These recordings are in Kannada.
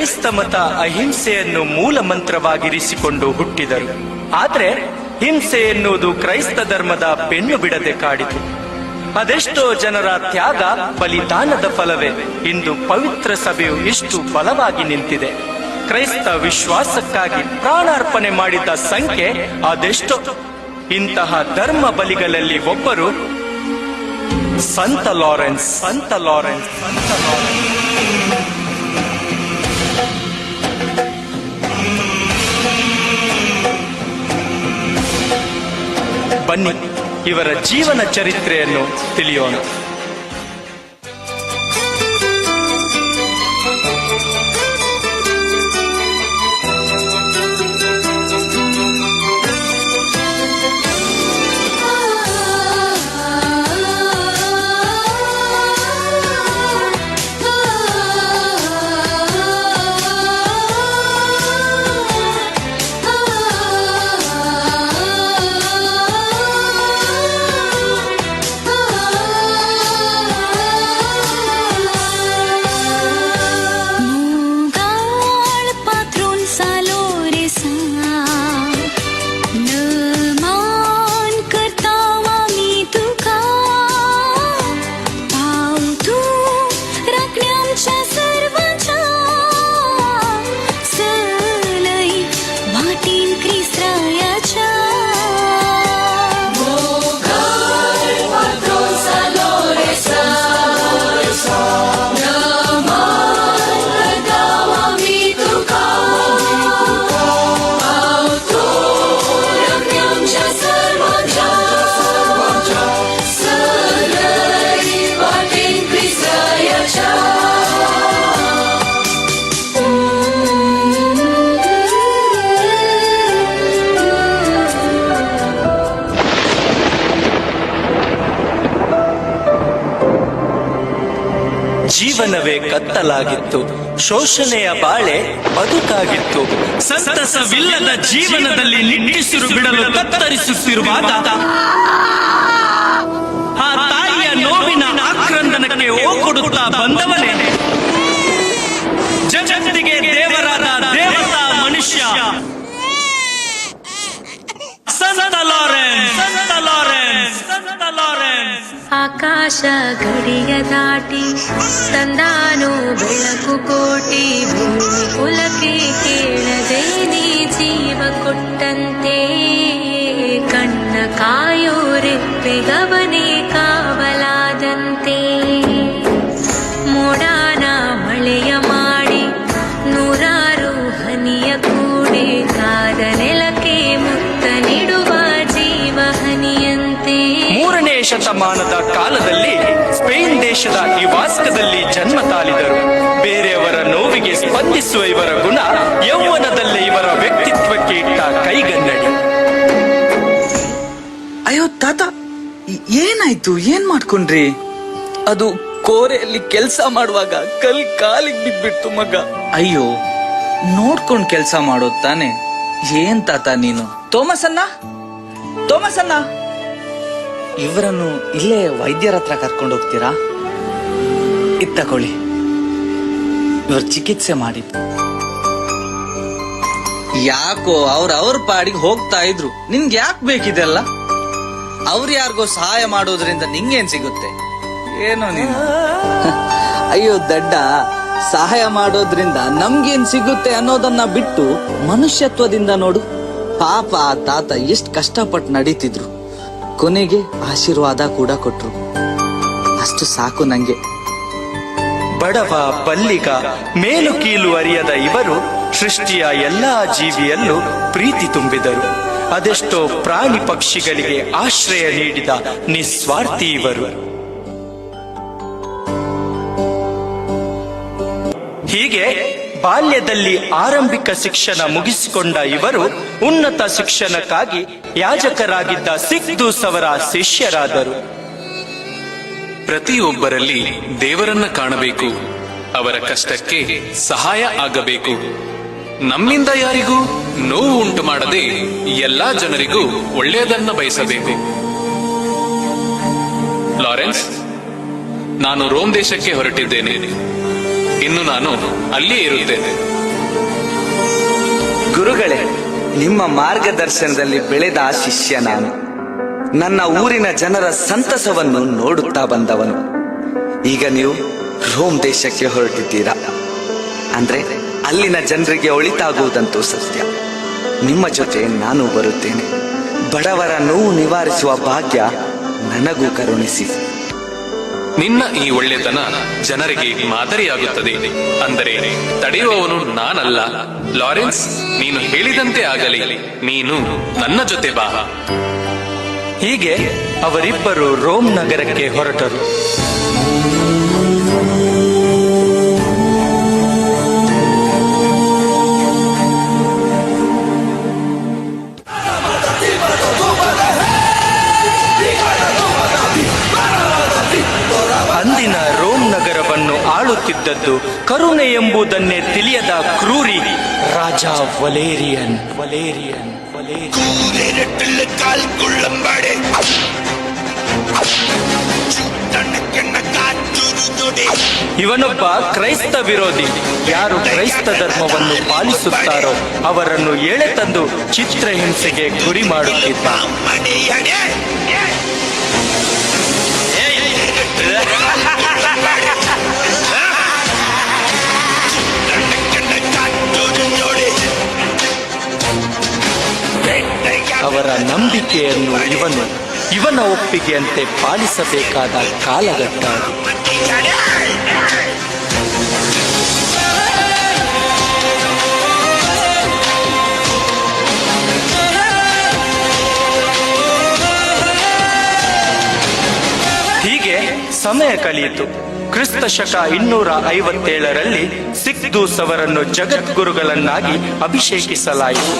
ಕ್ರೈಸ್ತ ಮತ ಅಹಿಂಸೆಯನ್ನು ಮೂಲ ಮಂತ್ರವಾಗಿರಿಸಿಕೊಂಡು ಹುಟ್ಟಿದರು. ಆದರೆ ಹಿಂಸೆ ಎನ್ನುವುದು ಕ್ರೈಸ್ತ ಧರ್ಮದ ಬೆನ್ನು ಬಿಡದೆ ಕಾಡಿತು. ಅದೆಷ್ಟೋ ಜನರ ತ್ಯಾಗ ಬಲಿದಾನದ ಫಲವೇ. ಇಂದು ಪವಿತ್ರ ಸಭೆಯು ಇಷ್ಟು ಬಲವಾಗಿ ನಿಂತಿದೆ. ಕ್ರೈಸ್ತ ವಿಶ್ವಾಸಕ್ಕಾಗಿ ಪ್ರಾಣಾರ್ಪಣೆ ಮಾಡಿದ ಸಂಖ್ಯೆ ಅದೆಷ್ಟೋ. ಇಂತಹ ಧರ್ಮ ಬಲಿಗಳಲ್ಲಿ ಒಬ್ಬರು ಸಂತ ಲಾರೆನ್ಸ್ ಸಂತ ಲಾರೆನ್ಸ್. ಸಂತ ಲಾರೆನ್ಸ್. ಬನ್ನಿ. ಇವರ ಜೀವನ ಚರಿತ್ರೆಯನ್ನು ತಿಳಿಯೋಣ. ಜೀವನವೇ ಕತ್ತಲಾಗಿತ್ತು. ಶೋಷಣೆಯ ಬಾಳೆ ಬದುಕಾಗಿತ್ತು. ಸಂತಸವಿಲ್ಲದ ಜೀವನದಲ್ಲಿ ನಿಟ್ಟಿಸಿರು ಬಿಡಲು ಕತ್ತರಿಸುತ್ತಿರುವಾಗ ಆ ತಾಯಿಯ ನೋವಿನ ಆಕ್ರಂದನಕ್ಕೆ ಓಕೊಡುತ್ತಾ ಬಂದವನೇ. ಜಗತ್ತಿಗೆ ದೇವರಾದ ದೇವತಾ ಮನುಷ್ಯ. ಸಂತ ಲಾರೆನ್ಸ್. ಲಾರೆನ್ಸ್ ಸಂತ ಲಾರೆನ್ಸ್ ಆಕಾಶ ಗಡಿಯ ದಾಟಿ ತಂದಾನು ಬೆಳಕು ಕೋಟಿ ಭೂಮಿ ಕುಲಕ್ಕೆ ಕೇಳದೆ ನೀ ಜೀವ ಕೊಟ್ಟಂತೆ ಕಣ್ಣ ಕಾಯೋರೆಪ್ಪೆಗವನೇ ಕಾವಲಾದಂತೆ ದೇಶದ ನಿವಾಸದಲ್ಲಿ ಜನ್ಮ ತಾಳಿದರು. ಬೇರೆಯವರ ನೋವಿಗೆ ಸ್ಪಂದಿಸುವ ಇವರ ಗುಣ ಯೌವನದಲ್ಲೇ ಇವರ ವ್ಯಕ್ತಿತ್ವಕ್ಕೆ ಇಟ್ಟ ಕೈಗನ್ನಡಿ. ಅಯ್ಯೋ ತಾತ ಏನಾಯ್ತು? ಏನ್ ಮಾಡ್ಕೊಂಡ್ರಿ? ಅದು ಕೋರೆಯಲ್ಲಿ ಕೆಲಸ ಮಾಡುವಾಗ ಕಲ್ ಕಾಲಿಗೆ ಬಿದ್ಬಿಡ್ತು ಮಗ. ಅಯ್ಯೋ ನೋಡ್ಕೊಂಡ್ ಕೆಲ್ಸ ಮಾಡೋದ್ ತಾನೆ? ಏನ್ ತಾತ ನೀನು? ತೋಮಸ್ ಅಣ್ಣ ತೋಮಸ್ ಅಣ್ಣ ಇವರನ್ನು ಇಲ್ಲೇ ವೈದ್ಯರ ಹತ್ರ ಕರ್ಕೊಂಡು ಹೋಗ್ತೀರಾ ಇದ್ ತಕೊಳ್ಳಿ ಇವ್ರ ಚಿಕಿತ್ಸೆ ಮಾಡಿ. ಯಾಕೋ ಅವ್ರ ಅವ್ರ ಪಾಡಿಗೆ ಹೋಗ್ತಾ ಇದ್ರು. ನಿನ್ಗೆ ಯಾಕೆ ಬೇಕಿದೆಲ್ಲ? ಅವ್ರು ಯಾರಿಗೋ ಸಹಾಯ ಮಾಡೋದ್ರಿಂದ ನಿಂಗೇನ್ ಸಿಗುತ್ತೆ? ಏನೋ ನೀನು. ಅಯ್ಯೋ ದಡ್ಡ ಸಹಾಯ ಮಾಡೋದ್ರಿಂದ ನಮ್ಗೇನ್ ಸಿಗುತ್ತೆ ಅನ್ನೋದನ್ನ ಬಿಟ್ಟು ಮನುಷ್ಯತ್ವದಿಂದ ನೋಡು. ಪಾಪ ಆ ತಾತ ಎಷ್ಟ್ ಕಷ್ಟಪಟ್ಟು ನಡೀತಿದ್ರು. ಕೊನೆಗೆ ಆಶೀರ್ವಾದ ಕೂಡ ಕೊಟ್ರು. ಅಷ್ಟು ಸಾಕು ನಂಗೆ. ಬಡವ ಬಲ್ಲಿಗ ಮೇಲು ಕೀಲು ಅರಿಯದ ಇವರು ಸೃಷ್ಟಿಯ ಎಲ್ಲಾ ಜೀವಿಯಲ್ಲೂ ಪ್ರೀತಿ ತುಂಬಿದರು. ಅದೆಷ್ಟೋ ಪ್ರಾಣಿ ಪಕ್ಷಿಗಳಿಗೆ ಆಶ್ರಯ ನೀಡಿದ ನಿಸ್ವಾರ್ಥಿ ಇವರು. ಹೀಗೆ ಬಾಲ್ಯದಲ್ಲಿ ಆರಂಭಿಕ ಶಿಕ್ಷಣ ಮುಗಿಸಿಕೊಂಡ ಇವರು ಉನ್ನತ ಶಿಕ್ಷಣಕ್ಕಾಗಿ ಯಾಜಕರಾಗಿದ್ದ ಸಿಖ್ ಸವರ ಶಿಷ್ಯರಾದರು. ಪ್ರತಿಯೊಬ್ಬರಲ್ಲಿ ದೇವರನ್ನ ಕಾಣಬೇಕು. ಅವರ ಕಷ್ಟಕ್ಕೆ ಸಹಾಯ ಆಗಬೇಕು. ನಮ್ಮಿಂದ ಯಾರಿಗೂ ನೋವು ಉಂಟು ಮಾಡದೆ ಎಲ್ಲಾ ಜನರಿಗೂ ಒಳ್ಳೆಯದನ್ನ ಬಯಸಬೇಕು. ಲಾರೆನ್ಸ್, ನಾನು ರೋಮ್ ದೇಶಕ್ಕೆ ಹೊರಟಿದ್ದೇನೆ. ಇನ್ನು ನಾನು ಅಲ್ಲಿಯೇ ಇರುತ್ತೇನೆ. ಗುರುಗಳೇ, ನಿಮ್ಮ ಮಾರ್ಗದರ್ಶನದಲ್ಲಿ ಬೆಳೆದ ಶಿಷ್ಯ ನಾನು. ನನ್ನ ಊರಿನ ಜನರ ಸಂತಸವನ್ನು ನೋಡುತ್ತಾ ಬಂದವನು. ಈಗ ನೀವು ರೋಮ್ ದೇಶಕ್ಕೆ ಹೊರಟಿದ್ದೀರಾ? ಅಂದ್ರೆ ಅಲ್ಲಿನ ಜನರಿಗೆ ಒಳಿತಾಗುವುದಂತೂ ಸತ್ಯ. ನಿಮ್ಮ ಜೊತೆ ನಾನು ಬರುತ್ತೇನೆ. ಬಡವರ ನೋವು ನಿವಾರಿಸುವ ಭಾಗ್ಯ ನನಗೂ ಕರುಣಿಸಿ. ನಿನ್ನ ಈ ಒಳ್ಳೆತನ ಜನರಿಗೆ ಮಾದರಿಯಾಗುತ್ತದೆ. ಅಂದರೆ ತಡೆಯುವವನು ನಾನಲ್ಲ. ಲಾರೆನ್ಸ್, ನೀನು ಹೇಳಿದಂತೆ ಆಗಲಿ. ನೀನು ನನ್ನ ಜೊತೆ ಬಾ. ಹೀಗೆ ಅವರಿಬ್ಬರು ರೋಮ್ ನಗರಕ್ಕೆ ಹೊರಟರು. ಅಂದಿನ ರೋಮ್ ನಗರವನ್ನು ಆಳುತ್ತಿದ್ದದ್ದು ಕರುಣೆ ಎಂಬುದನ್ನೇ ತಿಳಿಯದ ಕ್ರೂರಿ. ರಾಜ ವಲೇರಿಯನ್ ವಲೇರಿಯನ್ ವಲೇರಿಯನ್. ಇವನೊಬ್ಬ ಕ್ರೈಸ್ತ ವಿರೋಧಿ. ಯಾರು ಕ್ರೈಸ್ತ ಧರ್ಮವನ್ನು ಪಾಲಿಸುತ್ತಾರೋ ಅವರನ್ನು ಎಳೆ ತಂದು ಚಿತ್ರಹಿಂಸೆಗೆ ಗುರಿ ಮಾಡುತ್ತಿದ್ದ. ಅವರ ನಂಬಿಕೆಯನ್ನು ಇವನು ಇವನ ಒಪ್ಪಿಗೆಯಂತೆ ಪಾಲಿಸಬೇಕಾದ ಕಾಲಘಟ್ಟ. ಹೀಗೆ ಸಮಯ ಕಳೆಯಿತು ಕ್ರಿಸ್ತ ಶಕ ಇನ್ನೂರ ಐವತ್ತೇಳರಲ್ಲಿ ಸಿಖ್ ದೂಸ್ ಅವರನ್ನು ಜಗದ್ಗುರುಗಳನ್ನಾಗಿ ಅಭಿಷೇಕಿಸಲಾಯಿತು.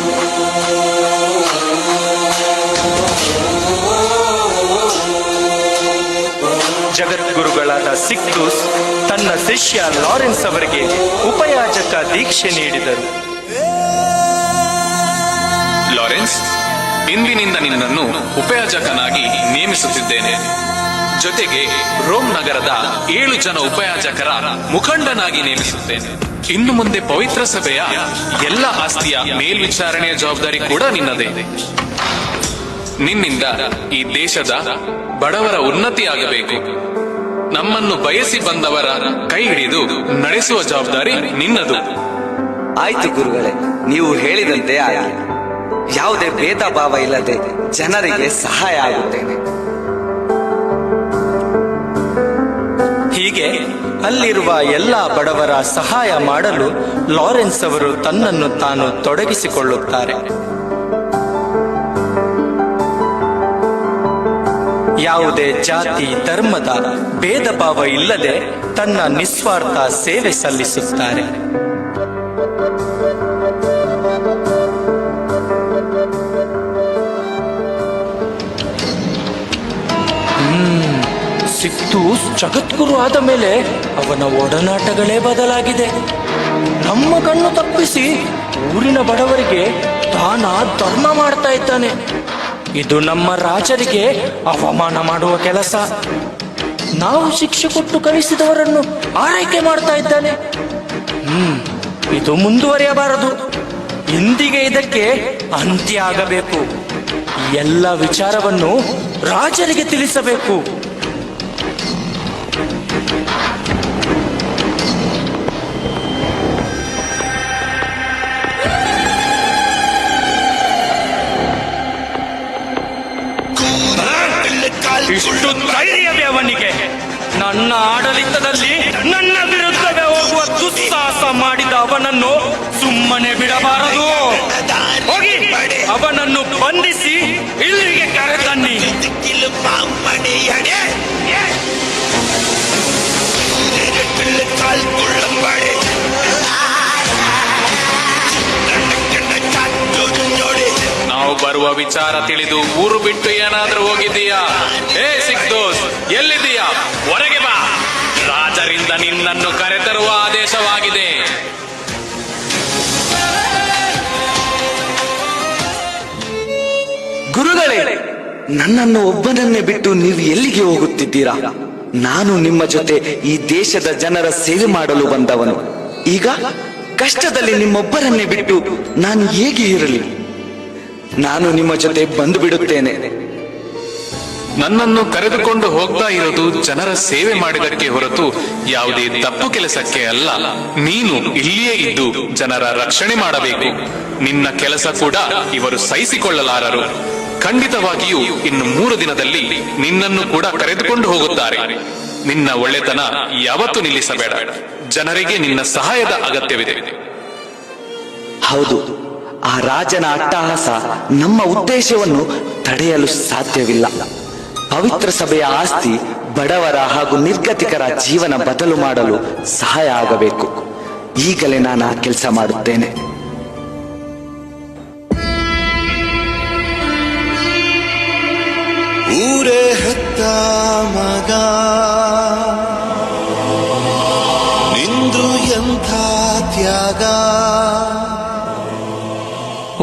ಜಗದ್ಗುರುಗಳಾದ ಸಿಖ್ ದೂಸ್ ತನ್ನ ಶಿಷ್ಯ ಲಾರೆನ್ಸ್ ಅವರಿಗೆ ಉಪಯಾಜಕ ದೀಕ್ಷೆ ನೀಡಿದರು. ಲಾರೆನ್ಸ್, ಇಂದಿನಿಂದ ನಿನ್ನನ್ನು ಉಪಯಾಜಕನಾಗಿ ನೇಮಿಸುತ್ತಿದ್ದೇನೆ. ಜೊತೆಗೆ ರೋಮ್ ನಗರದ ಏಳು ಜನ ಉಪಯಾಜಕರ ಮುಖಂಡನಾಗಿ ನೇಮಿಸುತ್ತೇನೆ. ಇನ್ನು ಮುಂದೆ ಪವಿತ್ರ ಸಭೆಯ ಎಲ್ಲ ಆಸ್ತಿಯ ಮೇಲ್ವಿಚಾರಣೆಯ ಜವಾಬ್ದಾರಿ ಕೂಡ ನಿನ್ನದೇ. ನಿನ್ನಿಂದ ಈ ದೇಶದ ಬಡವರ ಉನ್ನತಿಯಾಗಬೇಕು. ನಮ್ಮನ್ನು ಬಯಸಿ ಬಂದವರ ಕೈ ಹಿಡಿದು ನಡೆಸುವ ಜವಾಬ್ದಾರಿ ನಿನ್ನದು. ಆಯ್ತು ಗುರುಗಳೇ, ನೀವು ಹೇಳಿದಂತೆ ಯಾವುದೇ ಭೇದ ಭಾವ ಇಲ್ಲದೆ ಜನರಿಗೆ ಸಹಾಯ ಆಗುತ್ತೇನೆ. ಹೀಗೆ ಅಲ್ಲಿರುವ ಎಲ್ಲ ಬಡವರ ಸಹಾಯ ಮಾಡಲು ಲಾರೆನ್ಸ್ ಅವರು ತನ್ನನ್ನು ತಾನು ತೊಡಗಿಸಿಕೊಳ್ಳುತ್ತಾರೆ. ಯಾವುದೇ ಜಾತಿ, ಧರ್ಮದ ಭೇದ ಭಾವ ಇಲ್ಲದೆ ತನ್ನ ನಿಸ್ವಾರ್ಥ ಸೇವೆ ಸಲ್ಲಿಸುತ್ತಾರೆ. ಸಿಕ್ತು ಜಗದ್ಗುರು ಆದ ಮೇಲೆ ಅವನ ಒಡನಾಟಗಳೇ ಬದಲಾಗಿದೆ. ನಮ್ಮ ಕಣ್ಣು ತಪ್ಪಿಸಿ ಊರಿನ ಬಡವರಿಗೆ ದಾನ, ಧರ್ಮ ಮಾಡ್ತಾ ಇದ್ದಾನೆ. ಇದು ನಮ್ಮ ರಾಜರಿಗೆ ಅವಮಾನ ಮಾಡುವ ಕೆಲಸ. ನಾವು ಶಿಕ್ಷೆ ಕೊಟ್ಟು ಕಲಿಸಿದವರನ್ನು ಆರೈಕೆ ಮಾಡ್ತಾ ಇದ್ದಾನೆ. ಹ್ಮ್, ಇದು ಮುಂದುವರಿಯಬಾರದು. ಇಂದಿಗೆ ಇದಕ್ಕೆ ಅಂತ್ಯ ಆಗಬೇಕು. ಎಲ್ಲ ವಿಚಾರವನ್ನು ರಾಜರಿಗೆ ತಿಳಿಸಬೇಕು. ಇಷ್ಟು ಧೈರ್ಯವೇ ಅವನಿಗೆ. ನನ್ನ ಆಡಳಿತದಲ್ಲಿ ನನ್ನ ವಿರುದ್ಧವೇ ಹೋಗುವ ದುಸ್ಸಾಹಸ ಮಾಡಿದ ಅವನನ್ನು ಸುಮ್ಮನೆ ಬಿಡಬಾರದು. ಹೋಗಿ, ಅವನನ್ನು ಬಂಧಿಸಿ ಇಲ್ಲಿಗೆ ಕರೆತನ್ನಿ. ನಾವು ಬರುವ ವಿಚಾರ ತಿಳಿದು ಊರು ಬಿಟ್ಟು ಏನಾದ್ರೂ ಹೋಗಿದ್ದೀಯಾ? ಏ ಸಿಕ್ ದೋಸ್ ಎಲ್ಲಿದ್ದೀಯಾ? ಹೊರಗೆ ಬಾ. ರಾಜರಿಂದ ನಿನ್ನನ್ನು ಕರೆತರುವ ಆದೇಶವಾಗಿದೆ. ಗುರುಗಳೇ, ನನ್ನನ್ನು ಒಬ್ಬನನ್ನೇ ಬಿಟ್ಟು ನೀವು ಎಲ್ಲಿಗೆ ಹೋಗುತ್ತಿದ್ದೀರಾ? ನಾನು ನಿಮ್ಮ ಜೊತೆ ಈ ದೇಶದ ಜನರ ಸೇವೆ ಮಾಡಲು ಬಂದವನು. ಈಗ ಕಷ್ಟದಲ್ಲಿ ನಿಮ್ಮೊಬ್ಬರನ್ನೇ ಬಿಟ್ಟು ನಾನು ಹೇಗೆ ಇರಲಿ? ನಾನು ನಿಮ್ಮ ಜೊತೆ ಬಂದು ಬಿಡುತ್ತೇನೆ ನನ್ನನ್ನು ಕರೆದುಕೊಂಡು ಹೋಗ್ತಾ ಇರೋದು ಜನರ ಸೇವೆ ಮಾಡಿದಕ್ಕೆ ಹೊರತು ಯಾವುದೇ ತಪ್ಪು ಕೆಲಸಕ್ಕೆ ಅಲ್ಲ. ನೀನು ಇಲ್ಲಿಯೇ ಇದ್ದು ಜನರ ರಕ್ಷಣೆ ಮಾಡಬೇಕು. ನಿನ್ನ ಕೆಲಸ ಕೂಡ ಇವರು ಸಹಿಸಿಕೊಳ್ಳಲಾರರು. ಖಂಡಿತವಾಗಿಯೂ ಇನ್ನು ಮೂರು ದಿನದಲ್ಲಿ ನಿನ್ನನ್ನು ಕೂಡ ಕರೆದುಕೊಂಡು ಹೋಗುತ್ತಾರೆ. ನಿನ್ನ ಒಳ್ಳೆತನ ಯಾವತ್ತೂ ನಿಲ್ಲಿಸಬೇಡ. ಜನರಿಗೆ ನಿನ್ನ ಸಹಾಯದ ಅಗತ್ಯವಿದೆ. ಹೌದು. ಆ ರಾಜನ ಅಟ್ಟಹಾಸ ನಮ್ಮ ಉದ್ದೇಶವನ್ನು ತಡೆಯಲು ಸಾಧ್ಯವಿಲ್ಲ. ಪವಿತ್ರ ಸಭೆಯ ಆಸ್ತಿ ಬಡವರ ಹಾಗೂ ನಿರ್ಗತಿಕರ ಜೀವನ ಬದಲು ಮಾಡಲು ಸಹಾಯ ಆಗಬೇಕು. ಈಗಲೇ ನಾನು ಆ ಕೆಲಸ ಮಾಡುತ್ತೇನೆ. ಊರೇ ಹತ್ತ ಮಗ. ನಿಂದು ಎಂಥ ತ್ಯಾಗ?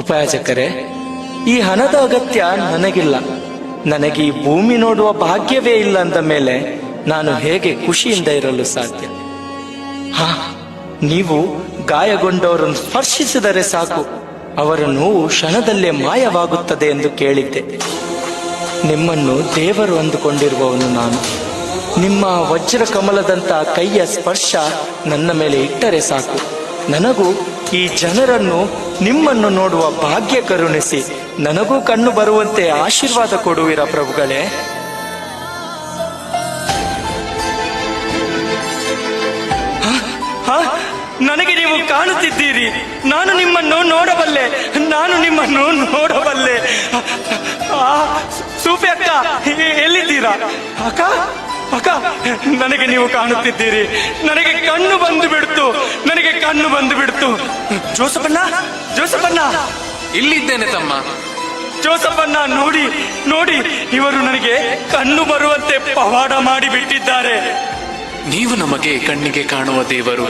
ಉಪಯಾಜಕರೇ ಈ ಹಣದ ಅಗತ್ಯ ನನಗಿಲ್ಲ. ನನಗೆ ಈ ಭೂಮಿ ನೋಡುವ ಭಾಗ್ಯವೇ ಇಲ್ಲ ಅಂದ ಮೇಲೆ ನಾನು ಹೇಗೆ ಖುಷಿಯಿಂದ ಇರಲು ಸಾಧ್ಯ? ಹಾ, ನೀವು ಗಾಯಗೊಂಡವರನ್ನು ಸ್ಪರ್ಶಿಸಿದರೆ ಸಾಕು. ಅವರ ನೋವು ಕ್ಷಣದಲ್ಲೇ ಮಾಯವಾಗುತ್ತದೆ ಎಂದು ಕೇಳಿದ್ದೆ. ನಿಮ್ಮನ್ನು ದೇವರು ಅಂದುಕೊಂಡಿರುವವನು ನಾನು. ನಿಮ್ಮ ವಜ್ರ ಕಮಲದಂತ ಕೈಯ ಸ್ಪರ್ಶ ನನ್ನ ಮೇಲೆ ಇಟ್ಟರೆ ಸಾಕು. ನನಗೂ ಈ ಜನರನ್ನು ನಿಮ್ಮನ್ನು ನೋಡುವ ಭಾಗ್ಯ ಕರುಣಿಸಿ. ನನಗೂ ಕಣ್ಣು ಬರುವಂತೆ ಆಶೀರ್ವಾದ ಕೊಡುವಿರ ಪ್ರಭುಗಳೇ? ನನಗೆ ನೀವು ಕಾಣುತ್ತಿದ್ದೀರಿ. ನಾನು ನಿಮ್ಮನ್ನು ನೋಡಬಲ್ಲೆ. ನಾನು ನಿಮ್ಮನ್ನು ನೋಡಬಲ್ಲೆ. ಸೂಫಿ ಅಕ್ಕ, ಎಲ್ಲಿದ್ದೀರಾ? ಅಕ್ಕ? ಅಕ್ಕ ನನಗೆ ನೀವು ಕಾಣುತ್ತಿದ್ದೀರಿ. ನನಗೆ ಕಣ್ಣು ಬಂದು ಬಿಡ್ತು. ನನಗೆ ಕಣ್ಣು ಬಂದು ಬಿಡ್ತು. ಜೋಸಪಣ್ಣ ಜೋಸಪಣ್ಣ ಇಲ್ಲಿದ್ದೇನೆ ತಮ್ಮ. ಜೋಸಪ್ಪಣ್ಣ ನೋಡಿ ನೋಡಿ ಇವರು ನನಗೆ ಕಣ್ಣು ಬರುವಂತೆ ಪವಾಡ ಮಾಡಿ ಬಿಟ್ಟಿದ್ದಾರೆ. ನೀವು ನಮಗೆ ಕಣ್ಣಿಗೆ ಕಾಣುವ ದೇವರು.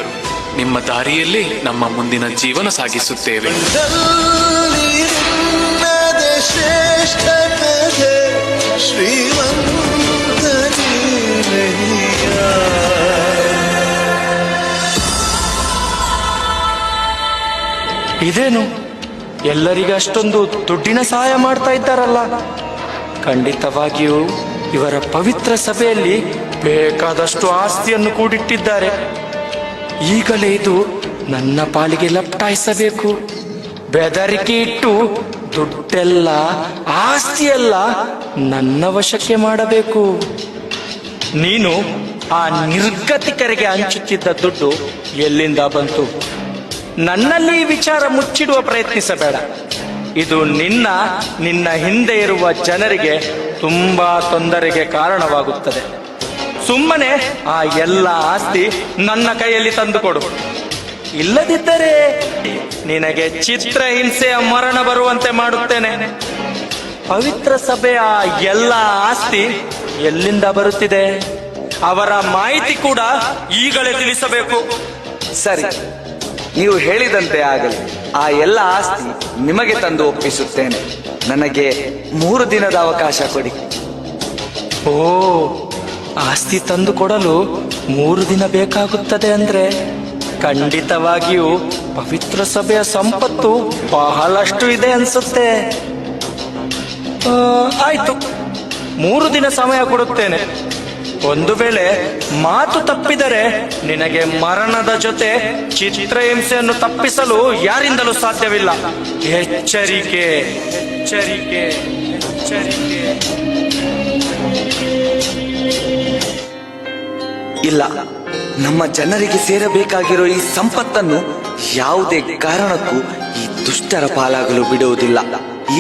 ನಿಮ್ಮ ದಾರಿಯಲ್ಲಿ ನಮ್ಮ ಮುಂದಿನ ಜೀವನ ಸಾಗಿಸುತ್ತೇವೆ. ಶ್ರೇಷ್ಠ ಕಥೆ ಇದೇನು? ಎಲ್ಲರಿಗೆ ಅಷ್ಟೊಂದು ದುಡ್ಡಿನ ಸಹಾಯ ಮಾಡ್ತಾ ಇದ್ದಾರಲ್ಲ. ಖಂಡಿತವಾಗಿಯೂ ಇವರ ಪವಿತ್ರ ಸಭೆಯಲ್ಲಿ ಬೇಕಾದಷ್ಟು ಆಸ್ತಿಯನ್ನು ಕೂಡಿಟ್ಟಿದ್ದಾರೆ. ಈಗಲೇ ಇದು ನನ್ನ ಪಾಲಿಗೆ ಲಪ್ಟಾಯಿಸಬೇಕು. ಬೆದರಿಕೆ ಇಟ್ಟು ದುಡ್ಡೆಲ್ಲ, ಆಸ್ತಿಯೆಲ್ಲ ನನ್ನ ವಶಕ್ಕೆ ಮಾಡಬೇಕು. ನೀನು ಆ ನಿರ್ಗತಿಕರಿಗೆ ಹಂಚುತ್ತಿದ್ದ ದುಡ್ಡು ಎಲ್ಲಿಂದ ಬಂತು? ನನ್ನಲ್ಲಿ ಈ ವಿಚಾರ ಮುಚ್ಚಿಡುವ ಪ್ರಯತ್ನಿಸಬೇಡ. ಇದು ನಿನ್ನ ನಿನ್ನ ಹಿಂದೆ ಇರುವ ಜನರಿಗೆ ತುಂಬಾ ತೊಂದರೆಗೆ ಕಾರಣವಾಗುತ್ತದೆ. ಸುಮ್ಮನೆ ಆ ಎಲ್ಲ ಆಸ್ತಿ ನನ್ನ ಕೈಯಲ್ಲಿ ತಂದುಕೊಡು. ಇಲ್ಲದಿದ್ದರೆ ನಿನಗೆ ಚಿತ್ರ ಹಿಂಸೆಯ ಮರಣ ಬರುವಂತೆ ಮಾಡುತ್ತೇನೆ. ಪವಿತ್ರ ಸಭೆಯ ಎಲ್ಲ ಆಸ್ತಿ ಎಲ್ಲಿಂದ ಬರುತ್ತಿದೆ? ಅವರ ಮಾಹಿತಿ ಕೂಡ ಈಗಲೇ ತಿಳಿಸಬೇಕು. ಸರಿ. ನೀವು ಹೇಳಿದಂತೆ ಆಗಲಿ, ಆ ಎಲ್ಲ ಆಸ್ತಿ ನಿಮಗೆ ತಂದು ಒಪ್ಪಿಸುತ್ತೇನೆ. ನನಗೆ ಮೂರು ದಿನದ ಅವಕಾಶ ಕೊಡಿ. ಓ, ಆಸ್ತಿ ತಂದು ಕೊಡಲು ಮೂರು ದಿನ ಬೇಕಾಗುತ್ತದೆ ಅಂದ್ರೆ ಖಂಡಿತವಾಗಿಯೂ ಪವಿತ್ರ ಸಭೆಯ ಸಂಪತ್ತು ಬಹಳಷ್ಟು ಇದೆ ಅನ್ಸುತ್ತೆ. ಆಯ್ತು, ಮೂರು ದಿನ ಸಮಯ ಕೊಡುತ್ತೇನೆ. ಒಂದು ವೇಳೆ ಮಾತು ತಪ್ಪಿದರೆ ನಿನಗೆ ಮರಣದ ಜೊತೆ ಚಿತ್ರಹಿಂಸೆಯನ್ನು ತಪ್ಪಿಸಲು ಯಾರಿಂದಲೂ ಸಾಧ್ಯವಿಲ್ಲ. ಎಚ್ಚರಿಕೆ ಎಚ್ಚರಿಕೆ ಎಚ್ಚರಿಕೆ. ಇಲ್ಲ, ನಮ್ಮ ಜನರಿಗೆ ಸೇರಬೇಕಾಗಿರೋ ಈ ಸಂಪತ್ತನ್ನು ಯಾವುದೇ ಕಾರಣಕ್ಕೂ ಈ ದುಷ್ಟರ ಪಾಲಾಗಲು ಬಿಡುವುದಿಲ್ಲ.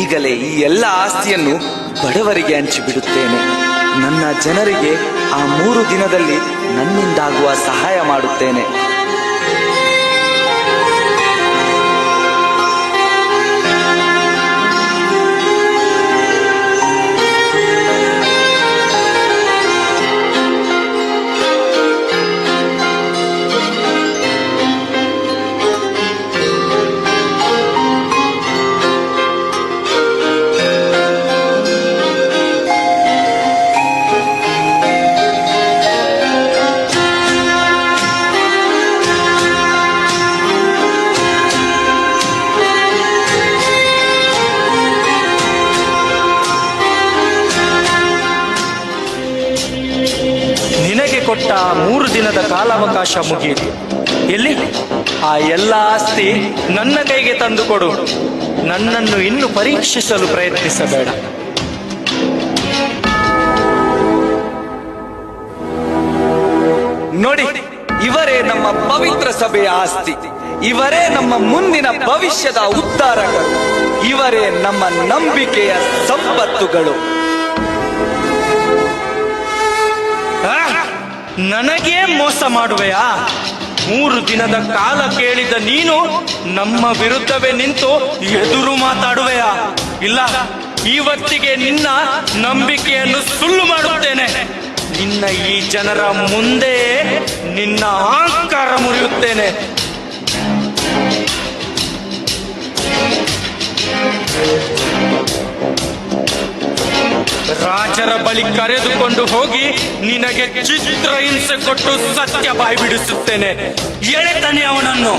ಈಗಲೇ ಈ ಎಲ್ಲ ಆಸ್ತಿಯನ್ನು ಬಡವರಿಗೆ ಹಂಚಿ ಬಿಡುತ್ತೇನೆ ನನ್ನ ಜನರಿಗೆ ಆ ಮೂರು ದಿನದಲ್ಲಿ ನನ್ನಿಂದಾಗುವ ಸಹಾಯ ಮಾಡುತ್ತೇನೆ. ನನ್ನ ಕೈಗೆ ತಂದು ಕೊಡು. ನನ್ನನ್ನು ಇನ್ನು ಪರೀಕ್ಷಿಸಲು ಪ್ರಯತ್ನಿಸಬೇಡ. ನೋಡಿ, ಇವರೇ ನಮ್ಮ ಪವಿತ್ರ ಸಭೆಯ ಆಸ್ತಿ. ಇವರೇ ನಮ್ಮ ಮುಂದಿನ ಭವಿಷ್ಯದ ಉದ್ಧಾರಗಳು ಇವರೇ ನಮ್ಮ ನಂಬಿಕೆಯ ಸಂಪತ್ತುಗಳು? ನನಗೇ ಮೋಸ ಮಾಡುವೆಯಾ? ಮೂರು ದಿನದ ಕಾಲ ಕೇಳಿದ ನೀನು, ನಮ್ಮ ವಿರುದ್ಧವೇ ನಿಂತು ಎದುರು ಮಾತಾಡುವೆಯ? ಇಲ್ಲ ಇವತ್ತಿಗೆ ನಿನ್ನ ನಂಬಿಕೆಯನ್ನು ಸುಳ್ಳು ಮಾಡುತ್ತೇನೆ. ನಿನ್ನ ಈ ಜನರ ಮುಂದೆ ನಿನ್ನ ಅಹಂಕಾರ ಮುರಿಯುತ್ತೇನೆ. ರಾಜರ ಬಳಿ ಕರೆದುಕೊಂಡು ಹೋಗಿ ನಿನಗೆ ಚಿತ್ರ ಹಿಂಸೆ ಕೊಟ್ಟು ಸತ್ಯ ಬಾಯಿ ಬಿಡಿಸುತ್ತೇನೆ. ಎಳೆತಾನೆ ಅವನನ್ನು.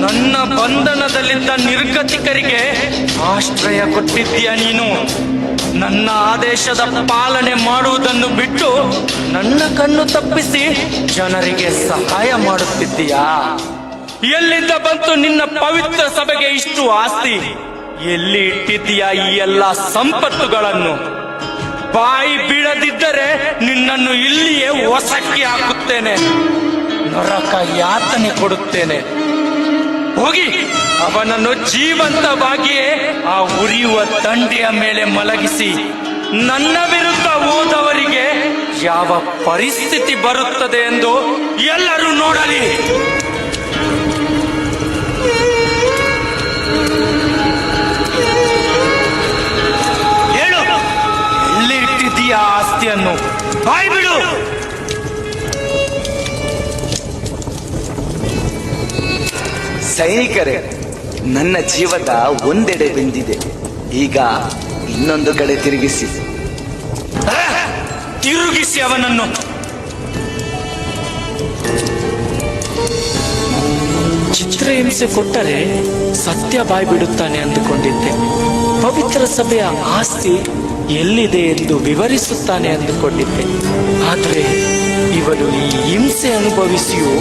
ನನ್ನ ಬಂಧನದಲ್ಲಿದ್ದ ನಿರ್ಗತಿಕರಿಗೆ ಆಶ್ರಯ ಕೊಟ್ಟಿದ್ದೀಯ ನೀನು. ನನ್ನ ಆದೇಶದ ಪಾಲನೆ ಮಾಡುವುದನ್ನು ಬಿಟ್ಟು ನನ್ನ ಕಣ್ಣು ತಪ್ಪಿಸಿ ಜನರಿಗೆ ಸಹಾಯ ಮಾಡುತ್ತಿದ್ದೀಯಾ? ಎಲ್ಲಿಂದ ಬಂತು ನಿನ್ನ ಪವಿತ್ರ ಸಭೆಗೆ ಇಷ್ಟು ಆಸ್ತಿ? ಎಲ್ಲಿ ಇಟ್ಟಿದ್ದೀಯಾ ಈ ಎಲ್ಲ ಸಂಪತ್ತುಗಳನ್ನು? ಬಾಯಿ ಬೀಳದಿದ್ದರೆ ನಿನ್ನನ್ನು ಇಲ್ಲಿಯೇ ಹೊಸಕ್ಕೆ ಹಾಕುತ್ತೇನೆ. ನರಕ ಯಾತನೆ ಕೊಡುತ್ತೇನೆ. ಹೋಗಿ. ಅವನನ್ನು ಜೀವಂತವಾಗಿಯೇ ಆ ಉರಿಯುವ ದಂಡೆಯ ಮೇಲೆ ಮಲಗಿಸಿ, ನನ್ನ ವಿರುದ್ಧ ಹೋದವರಿಗೆ ಯಾವ ಪರಿಸ್ಥಿತಿ ಬರುತ್ತದೆ ಎಂದು ಎಲ್ಲರೂ ನೋಡಲಿ. ಹೇಳು ಎಲ್ಲಿ ಇಟ್ಟಿದ್ದೀಯ ಆಸ್ತಿಯನ್ನು? ಬಾಯ್ ಸೈನಿಕರೇ, ನನ್ನ ಜೀವದ ಒಂದೆಡೆ ಬೆಂದಿದೆ. ಈಗ ಇನ್ನೊಂದು ಕಡೆ ತಿರುಗಿಸಿ! ತಿರುಗಿಸಿ ಅವನನ್ನು. ಚಿತ್ರಹಿಂಸೆ ಕೊಟ್ಟರೆ ಸತ್ಯ ಬಾಯಿ ಬಿಡುತ್ತಾನೆ ಅಂದುಕೊಂಡಿದ್ದೆ. ಪವಿತ್ರ ಸಭೆಯ ಆಸ್ತಿ ಎಲ್ಲಿದೆ ಎಂದು ವಿವರಿಸುತ್ತಾನೆ ಅಂದುಕೊಂಡಿದ್ದೆ. ಆದರೆ ಇವನು ಈ ಹಿಂಸೆ ಅನುಭವಿಸಿಯೂ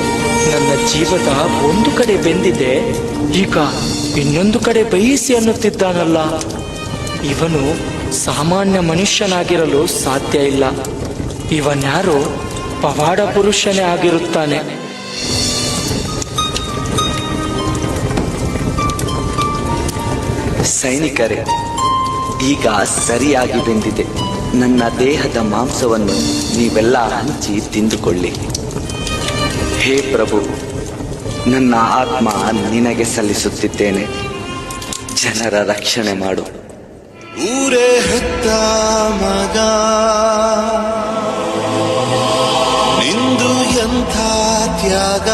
ನನ್ನ ಜೀವದ ಒಂದು ಕಡೆ ಬೆಂದಿದೆ, ಈಗ ಇನ್ನೊಂದು ಕಡೆ ಬಯಸಿ ಅನ್ನುತ್ತಿದ್ದಾನಲ್ಲ. ಇವನು ಸಾಮಾನ್ಯ ಮನುಷ್ಯನಾಗಿರಲು ಸಾಧ್ಯ ಇಲ್ಲ. ಇವನ್ಯಾರೋ ಪವಾಡ ಪುರುಷನೇ ಆಗಿರುತ್ತಾನೆ. ಸೈನಿಕರೇ, ಈಗ ಸರಿಯಾಗಿ ಬೆಂದಿದೆ. ನನ್ನ ದೇಹದ ಮಾಂಸವನ್ನು ನೀವೆಲ್ಲ ಹಂಚಿ ತಿಂದುಕೊಳ್ಳಿ. ಹೇ ಪ್ರಭು, ನನ್ನ ಆತ್ಮ ನಿನಗೆ ಸಲ್ಲಿಸುತ್ತಿದ್ದೇನೆ. ಜನರ ರಕ್ಷಣೆ ಮಾಡು. ಊರೇ ಹತ್ತ ಮಗ. ನಿಂದು ಎಂಥ ತ್ಯಾಗ?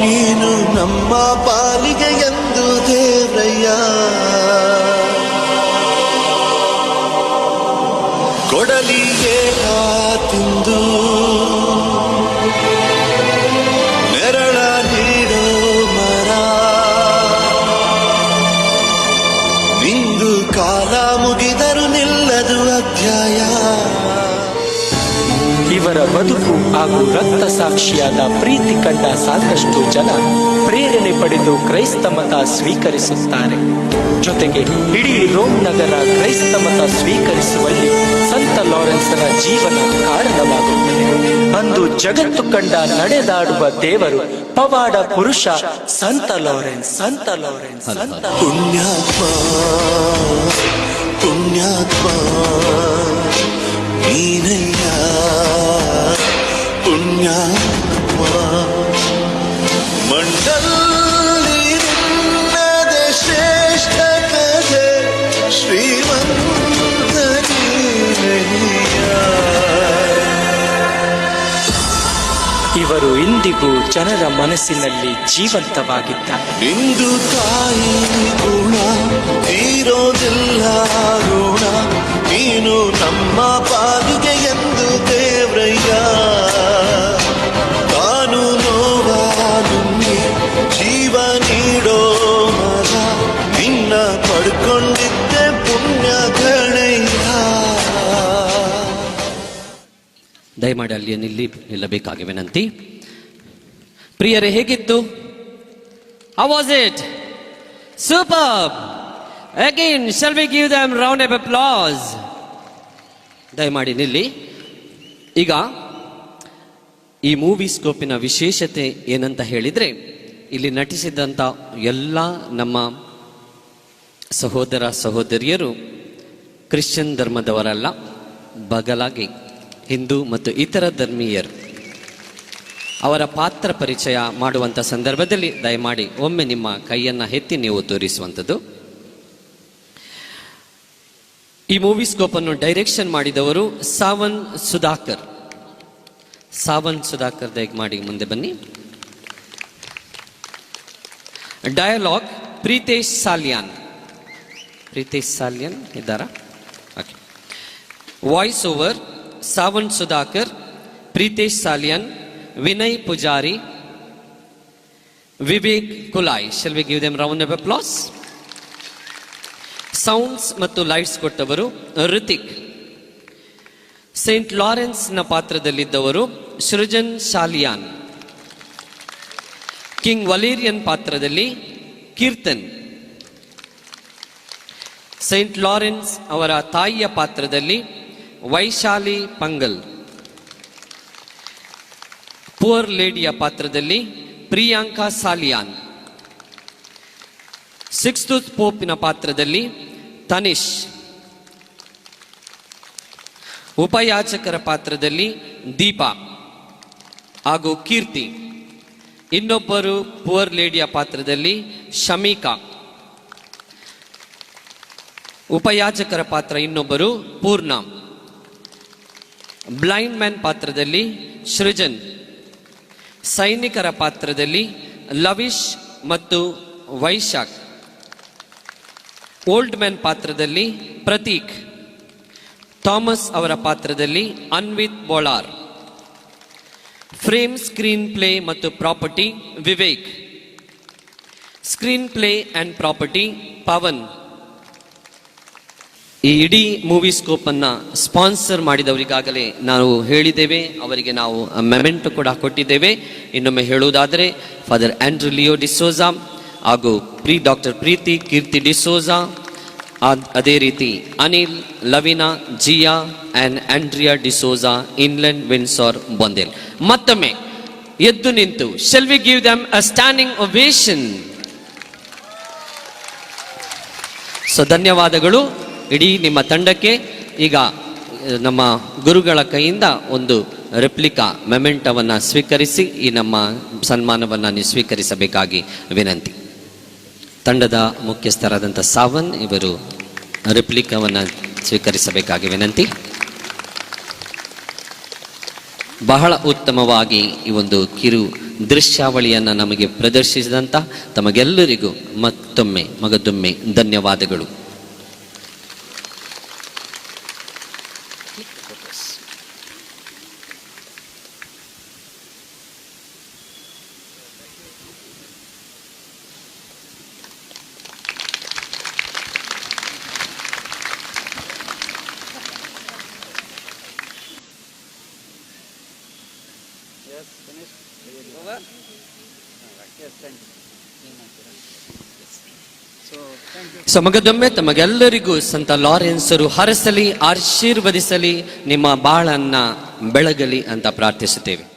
ನೀನು ನಮ್ಮ ಪಾಲಿಗೆ ಎಂದು ದೇವ್ರಯ್ಯ. ಕಾಲ ಮುಗಿದರು ನಿಲ್ಲದು ಅಧ್ಯಾಯ. ಇವರ ಬದುಕು ಹಾಗೂ ರಕ್ತ ಸಾಕ್ಷಿಯಾದ ಪ್ರೀತಿ ಕಂಡ ಸಾಕಷ್ಟು ಜನ ಪ್ರೇರಣೆ ಪಡೆದು ಕ್ರೈಸ್ತ ಮತ ಸ್ವೀಕರಿಸುತ್ತಾರೆ. ಜೊತೆಗೆ ಇಡೀ ರೋಮ್ ನಗರ ಕ್ರೈಸ್ತ ಮತ ಸ್ವೀಕರಿಸುವಲ್ಲಿ ಸಂತ ಲಾರೆನ್ಸರ ಜೀವನ ಕಾರಣವಾಗುತ್ತದೆ. ಅಂದು ಜಗತ್ತು ಕಂಡ ನಡೆದಾಡುವ ದೇವರು ಪವಾಡ ಪುರುಷ ಸಂತ ಲಾರೆನ್ಸ್ ಸಂತ ಲಾರೆನ್ಸ್ ಸಂತ ಪುಣ್ಯಾತ್ಮ ಪುಣ್ಯಾತ್ಮ ನೀನಯ್ಯ. ಪುಣ್ಯಾತ್ಮ. ಮಂಡಲಿ ಇವರು ಇಂದಿಗೂ ಜನರ ಮನಸ್ಸಿನಲ್ಲಿ ಜೀವಂತವಾಗಿದ್ದಾರೆ. ಇಂದು ತಾಯಿ ಗುಣ ತೀರೋದಿಲ್ಲ ಋಣ, ನೀನು ನಮ್ಮ ಪಾಲಿಗೆ ಎಂದು ದೇವ್ರಯ್ಯ. ದಯಮಾಡಿ ಅಲ್ಲಿ ನಿಲ್ಲಿ ನಿಲ್ಲಬೇಕಾಗಿ ವಿನಂತಿ ಪ್ರಿಯರೇ, ಹೇಗಿತ್ತು? Was it super again shall we give them round of applause ದಯಮಾಡಿ ನಿಲ್ಲಿ. ಈಗ, ಈ ಮೂವಿ ಸ್ಕೋಪಿನ ವಿಶೇಷತೆ ಏನಂತ ಹೇಳಿದ್ರೆ, ಇಲ್ಲಿ ನಟಿಸಿದಂಥ ಎಲ್ಲ ನಮ್ಮ ಸಹೋದರ ಸಹೋದರಿಯರು ಕ್ರಿಶ್ಚಿಯನ್ ಧರ್ಮದವರಲ್ಲ ಬದಲಾಗಿ ಹಿಂದೂ ಮತ್ತು ಇತರ ಧರ್ಮೀಯರು ಅವರ ಪಾತ್ರ ಪರಿಚಯ ಮಾಡುವಂಥ ಸಂದರ್ಭದಲ್ಲಿ ದಯಮಾಡಿ ಒಮ್ಮೆ ನಿಮ್ಮ ಕೈಯನ್ನು ಎತ್ತಿ ನೀವು ತೋರಿಸುವಂಥದ್ದು. ಈ ಮೂವಿ ಸ್ಕೋಪನ್ನು ಡೈರೆಕ್ಷನ್ ಮಾಡಿದವರು ಸಾವನ್ ಸುಧಾಕರ್. ಸಾವನ್ ಸುಧಾಕರ್ ದಯಮಾಡಿ ಮುಂದೆ ಬನ್ನಿ. ಡಯಲಾಗ್ ಪ್ರೀತೇಶ್ ಸಾಲಿಯಾನ್. ಪ್ರೀತೇಶ್ ಸಾಲಿಯಾನ್ ಇದ್ದಾರಾ? Okay voice over Savan Sudhakar, Preetesh Saliyan, Vinay Poojary, Vivek Kulai. Shall we give them round of applause sounds ಮತ್ತು ಲೈಟ್ಸ್ ಕೊಟ್ಟವರು ಋತಿಕ್. ಸೇಂಟ್ ಲಾರೆನ್ಸ್ನ ಪಾತ್ರದಲ್ಲಿದ್ದವರು ಸೃಜನ್ ಶಾಲಿಯಾನ್ ಕಿಂಗ್ ವಲೇರಿಯನ್ ಪಾತ್ರದಲ್ಲಿ ಕೀರ್ತನ್. ಸೇಂಟ್ ಲಾರೆನ್ಸ್ ಅವರ ತಾಯಿಯ ಪಾತ್ರದಲ್ಲಿ ವೈಶಾಲಿ ಪಂಗಲ್. ಪುವರ್ ಲೇಡಿಯ ಪಾತ್ರದಲ್ಲಿ ಪ್ರಿಯಾಂಕಾ ಸಾಲಿಯಾನ್. ಸಿಕ್ಸ್ತ್ ಪೋಪಿನ ಪಾತ್ರದಲ್ಲಿ ತನಿಷ್. ಉಪಯಾಚಕರ ಪಾತ್ರದಲ್ಲಿ ದೀಪಾ ಹಾಗೂ ಕೀರ್ತಿ. ಇನ್ನೊಬ್ಬರು ಪುವರ್ ಲೇಡಿಯ ಪಾತ್ರದಲ್ಲಿ ಶಮೀಕಾ. ಉಪಯಾಚಕರ ಪಾತ್ರ ಇನ್ನೊಬ್ಬರು ಪೂರ್ಣ. ಬ್ಲೈಂಡ್ ಮ್ಯಾನ್ ಪಾತ್ರದಲ್ಲಿ ಸೃಜನ್, ಸೈನಿಕರ ಪಾತ್ರದಲ್ಲಿ ಲವಿಶ್ ಮತ್ತು ವೈಶಾಖ್. ಓಲ್ಡ್ ಮ್ಯಾನ್ ಪಾತ್ರದಲ್ಲಿ ಪ್ರತೀಕ್, ಥಾಮಸ್ ಅವರ ಪಾತ್ರದಲ್ಲಿ Anvith Bolar. Frame screen play ಮತ್ತು property Vivek. Screen play and property Pavan. ಈ ಇಡೀ ಮೂವಿ ಸ್ಕೋಪ್ ಅನ್ನ ಸ್ಪಾನ್ಸರ್ ಮಾಡಿದವರಿಗಾಗಲೇ ನಾವು ಹೇಳಿದ್ದೇವೆ. ಅವರಿಗೆ ನಾವು ಮೆಮೆಂಟ್ ಕೂಡ ಕೊಟ್ಟಿದ್ದೇವೆ. ಇನ್ನೊಮ್ಮೆ ಹೇಳುವುದಾದರೆ ಫಾದರ್ ಆಂಡ್ರೂ ಲಿಯೋ ಡಿಸೋಜಾ ಹಾಗೂ ಪ್ರೀ ಡಾಕ್ಟರ್ ಪ್ರೀತಿ ಕೀರ್ತಿ ಡಿಸೋಜಾ ಅದ್- ರೀತಿ Anil Lavina Jiya and Andrea D'Souza Inland Windsor Bondel ಮತ್ತೊಮ್ಮೆ ಎದ್ದು ನಿಂತು shall we give them a standing ovation so ಧನ್ಯವಾದಗಳು. ಇಡೀ ನಿಮ್ಮ ತಂಡಕ್ಕೆ ಈಗ ನಮ್ಮ ಗುರುಗಳ ಕೈಯಿಂದ ಒಂದು ರೆಪ್ಲಿಕಾ ಮೆಮೆಂಟವನ್ನು ಸ್ವೀಕರಿಸಿ, ಈ ನಮ್ಮ ಸನ್ಮಾನವನ್ನು ನೀವು ಸ್ವೀಕರಿಸಬೇಕಾಗಿ ವಿನಂತಿ. ತಂಡದ ಮುಖ್ಯಸ್ಥರಾದಂಥ ಸಾವನ್ ಇವರು ರೆಪ್ಲಿಕಾವನ್ನು ಸ್ವೀಕರಿಸಬೇಕಾಗಿ ವಿನಂತಿ. ಬಹಳ ಉತ್ತಮವಾಗಿ ಈ ಒಂದು ಕಿರು ದೃಶ್ಯಾವಳಿಯನ್ನು ನಮಗೆ ಪ್ರದರ್ಶಿಸಿದಂಥ ತಮಗೆಲ್ಲರಿಗೂ ಮತ್ತೊಮ್ಮೆ, ಮಗದೊಮ್ಮೆ ಧನ್ಯವಾದಗಳು. ಸೊ ಮಗದೊಮ್ಮೆ ತಮಗೆಲ್ಲರಿಗೂ ಸಂತ ಲಾರೆನ್ಸರು ಹರಸಲಿ ಆಶೀರ್ವದಿಸಲಿ ನಿಮ್ಮ ಬಾಳನ್ನ ಬೆಳಗಲಿ ಅಂತ ಪ್ರಾರ್ಥಿಸುತ್ತೇವೆ.